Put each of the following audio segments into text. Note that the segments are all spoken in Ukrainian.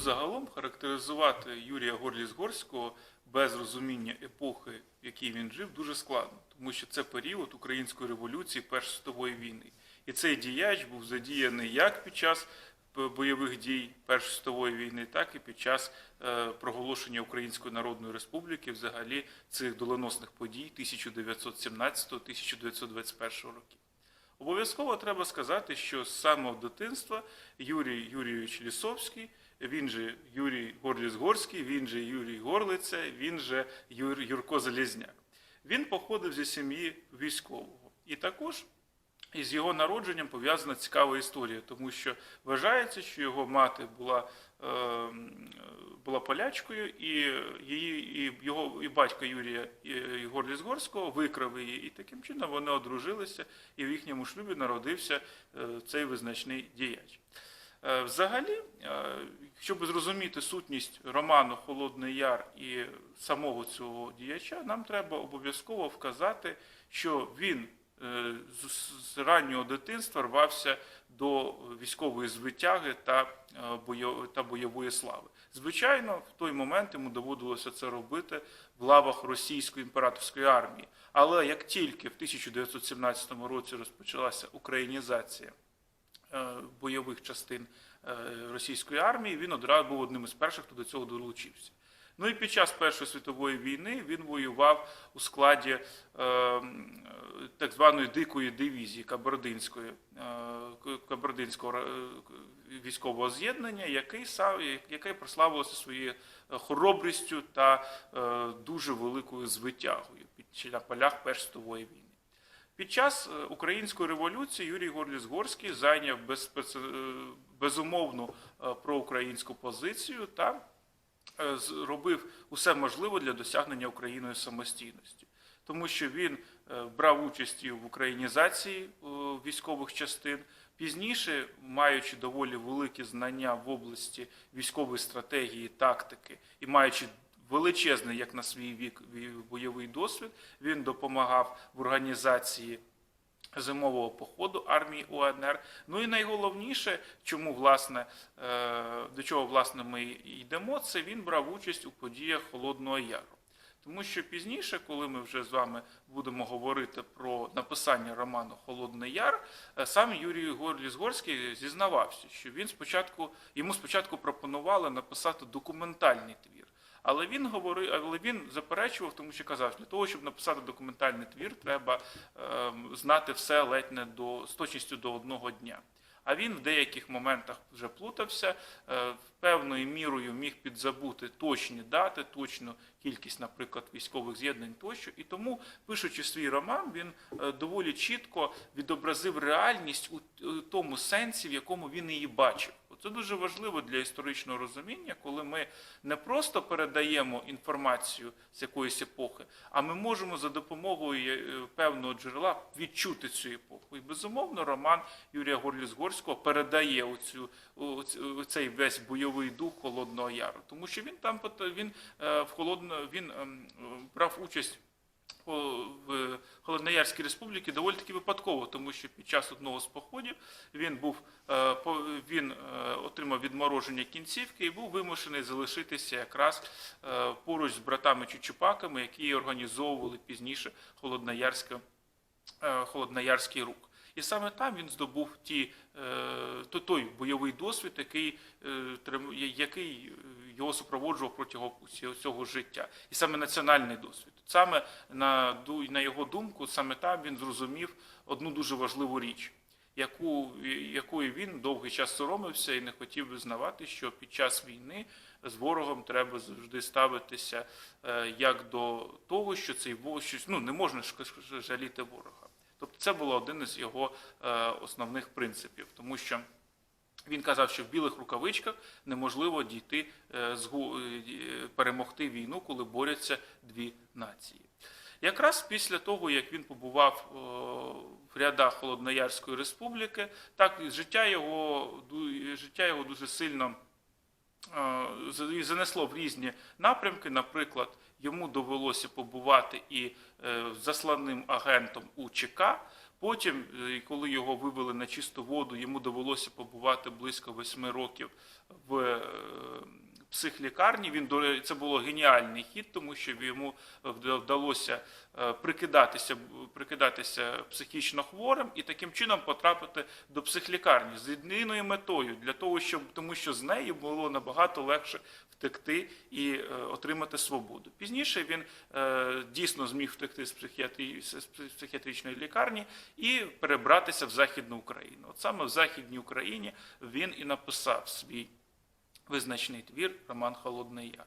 загалом характеризувати Юрія Горліс-Горського без розуміння епохи, в якій він жив, дуже складно, тому що це період української революції Першої світової війни. І цей діяч був задіяний як під час бойових дій Першої світової війни, так і під час е, проголошення Української Народної Республіки, взагалі цих доленосних подій 1917-1921 років. Обов'язково треба сказати, що з самого дитинства Юрій Юрійович Лісовський, він же Юрій Горліс-Горський, він же Юрій Горлиця, він же Юр, Юрко Залізняк. Він походив зі сім'ї військового. І також із його народженням пов'язана цікава історія, тому що вважається, що його мати була, е, була полячкою, і її і його і батько Юрія е, Горліс-Горського викрав її, і таким чином вони одружилися, і в їхньому шлюбі народився е, цей визначний діяч. Е, Взагалі, е, щоб зрозуміти сутність роману Холодний Яр і самого цього діяча, нам треба обов'язково вказати, що він е, з- раннього дитинства рвався до військової звитяги та, бойової слави. Звичайно, в той момент йому доводилося це робити в лавах російської імператорської армії. Але як тільки в 1917 році розпочалася українізація бойових частин е, російської армії, він одразу був одним із перших, хто до цього долучився. Ну і під час Першої світової війни він воював у складі е, е, так званої дикої дивізії Кабардинської, е, Кабардинського е, військового з'єднання, який, яке прославилося своєю е, хоробрістю та е, дуже великою звитягою під на полях Першої світової війни. Під час е, української революції Юрій Горліс-Горський зайняв безспец- е, безумовну е, проукраїнську позицію та зробив усе можливе для досягнення Україною самостійності, тому що він брав участь в українізації військових частин. Пізніше, маючи доволі великі знання в області військової стратегії, тактики і маючи величезний, як на свій вік, бойовий досвід, він допомагав в організації зимового походу армії УНР. Ну і найголовніше, чому власне е, до чого власне ми йдемо, це він брав участь у подіях Холодного Яру. Тому що пізніше, коли ми вже з вами будемо говорити про написання роману Холодний Яр, е, сам Юрій Горліс-Горський зізнавався, що він спочатку йому спочатку пропонували написати документальний твір. Але він говорив, але він заперечував, тому що казав, для того, щоб написати документальний твір, треба ем, знати все ледь не до з точністю до одного дня. А він в деяких моментах вже плутався, е, певною мірою міг підзабути точні дати, точну кількість, наприклад, військових з'єднань тощо. І тому, пишучи свій роман, він е, доволі чітко відобразив реальність у у тому сенсі, в якому він її бачив. Це дуже важливо для історичного розуміння, коли ми не просто передаємо інформацію з якоїсь епохи, а ми можемо за допомогою е, певного джерела відчути цю епоху. І безумовно, роман Юрія Горліс-Горського передає оцю, оцю- цей весь бойовий дух Холодного Яру, тому що він там він е, в холодно він ем, брав участь в Холодноярській республіці доволі таки випадково, тому що під час одного з походів він був е, він е, отримав відмороження кінцівки і був вимушений залишитися якраз е, поруч з братами Чучупаками, які організовували пізніше Холодноярське, Холодноярський рух. І саме там він здобув ті, той бойовий досвід, який, який його супроводжував протягом усього життя. І саме національний досвід. Саме на, на його думку, саме там він зрозумів одну дуже важливу річ, яку, якої він довгий час соромився і не хотів визнавати, що під час війни з ворогом треба завжди ставитися е, як до того, що цей ворог, що, ну, не можна жаліти ворога. Тобто це було один із його е, основних принципів, тому що він казав, що в білих рукавичках неможливо дійти е, е, перемогти війну, коли борються дві нації. Якраз після того, як він побував в рядах Холодноярської республіки, так життя його, життя його дуже сильно е, занесло в різні напрямки. Наприклад, йому довелося побувати і е, засланим агентом у ЧК. Потім, е, коли його вивели на чисту воду, йому довелося побувати близько восьми років в е, психлікарні. Він це було геніальний хід, тому що йому вда- вдалося е, прикидатися, прикидатися психічно хворим і таким чином потрапити до психлікарні з єдиною метою для того, щоб тому що з нею було набагато легше втекти і е, отримати свободу. Пізніше він е, дійсно зміг втекти з, психіатричної лікарні і перебратися в Західну Україну. От саме в Західній Україні він і написав свій визначний твір Роман Холодний Яр.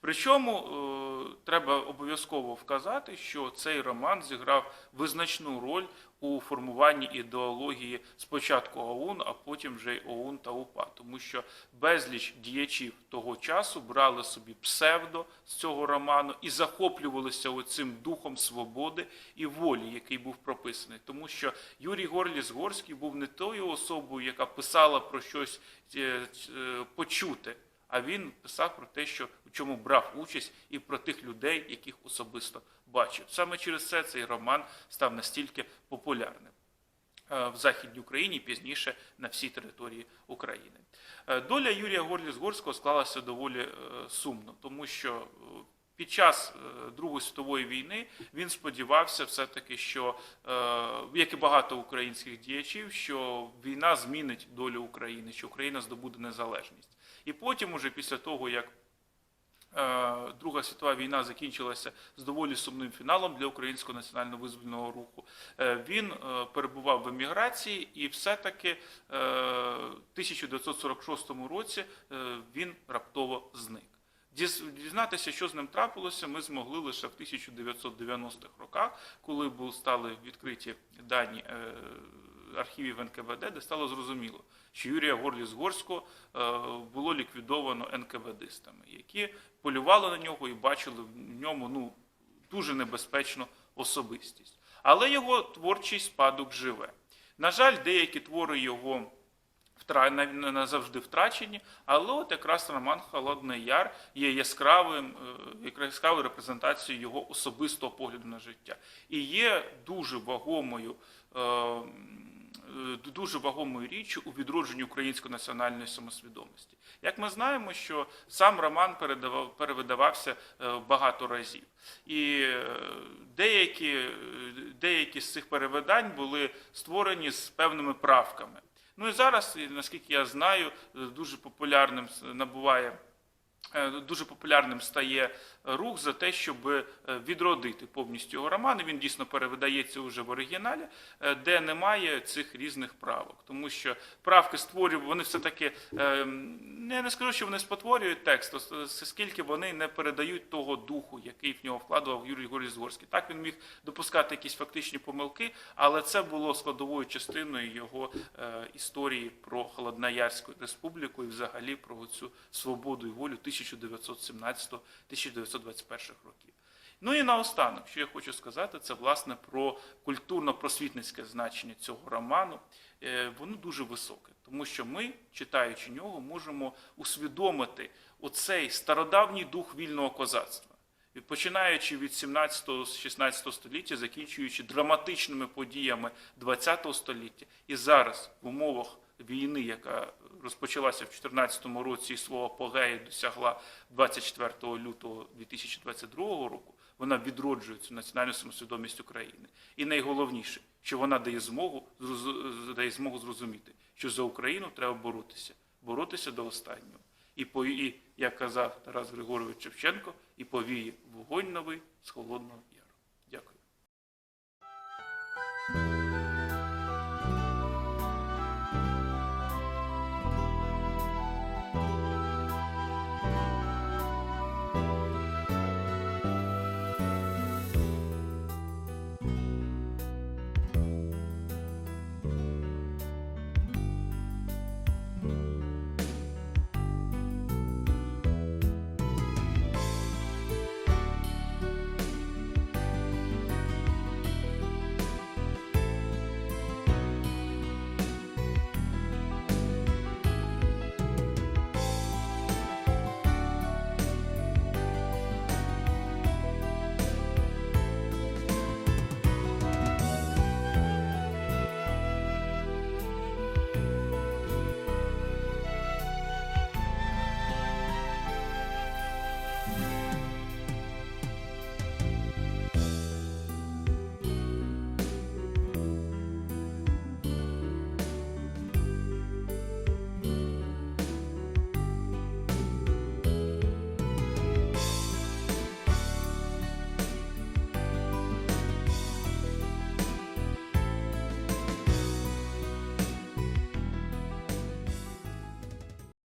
Причому е, треба обов'язково вказати, що цей роман зіграв визначну роль у формуванні ідеології спочатку ОУН, а потім вже й ОУН та УПА, тому що безліч діячів того часу брали собі псевдо з цього роману і захоплювалися оцим духом свободи і волі, який був прописаний. Тому що Юрій Горліс Горський був не тою особою, яка писала про щось е, е, почуте, а він писав про те, що у чому брав участь, і про тих людей, яких особисто бачив. Саме через це цей роман став настільки популярним е, в Західній Україні, пізніше на всій території України. Е, Доля Юрія Горліс-Горського склалася доволі е, сумно, тому що під час Другої світової війни він сподівався все-таки, що, е, як і багато українських діячів, що війна змінить долю України, що Україна здобуде незалежність. І потім, уже після того, як е, Друга світова війна закінчилася з доволі сумним фіналом для українського національно-визвольного руху. Е, Він е, перебував в еміграції, і все-таки в 1946 році він раптово зник. Дізнатися, що з ним трапилося, ми змогли лише в 1990-х роках, коли були стали відкриті дані архівів НКВД, де стало зрозуміло, що Юрія Горліс-Горського е, було ліквідовано НКВДистами, які полювали на нього і бачили в ньому ну, дуже небезпечну особистість. Але його творчий спадок живе. На жаль, деякі твори його назавжди втрачені, але от якраз роман Холодний Яр є яскравим, е, яскравою репрезентацією його особистого погляду на життя. І є дуже вагомою. Дуже вагомою річчю у відродженні української національної самосвідомості. Як ми знаємо, що сам роман передавав, перевидавався е, багато разів, і е, деякі, е, деякі з цих перевидань були створені з певними правками. Ну і зараз, наскільки я знаю, дуже популярним набуває. Е, Дуже популярним стає рух за те, щоб е, відродити повністю його роман. Він дійсно перевидається вже в оригіналі, е, де немає цих різних правок. Тому що правки створюють, вони все-таки е, не, не скажу, що вони спотворюють текст, ос- оскільки вони не передають того духу, який в нього вкладував Юрій Горізгорський. Так він міг допускати якісь фактичні помилки, але це було складовою частиною його е, історії про Холодноярську республіку і взагалі про цю свободу і волю 1917-1921 років. Ну і наостанок, що я хочу сказати, це власне про культурно-просвітницьке значення цього роману. Е, Воно дуже високе, тому що ми, читаючи нього, можемо усвідомити оцей стародавній дух вільного козацтва. Починаючи від 17-16 століття, закінчуючи драматичними подіями 20 століття, і зараз в умовах війни, яка розпочалася в 2014 році і свого апогею досягла 24 лютого 2022 року, вона відроджує цю національну самосвідомість України. І найголовніше, що вона дає змогу, дає змогу зрозуміти, що за Україну треба боротися, боротися до останнього. І, по, і як казав Тарас Григорович Шевченко, і повіє вогонь новий з холодного.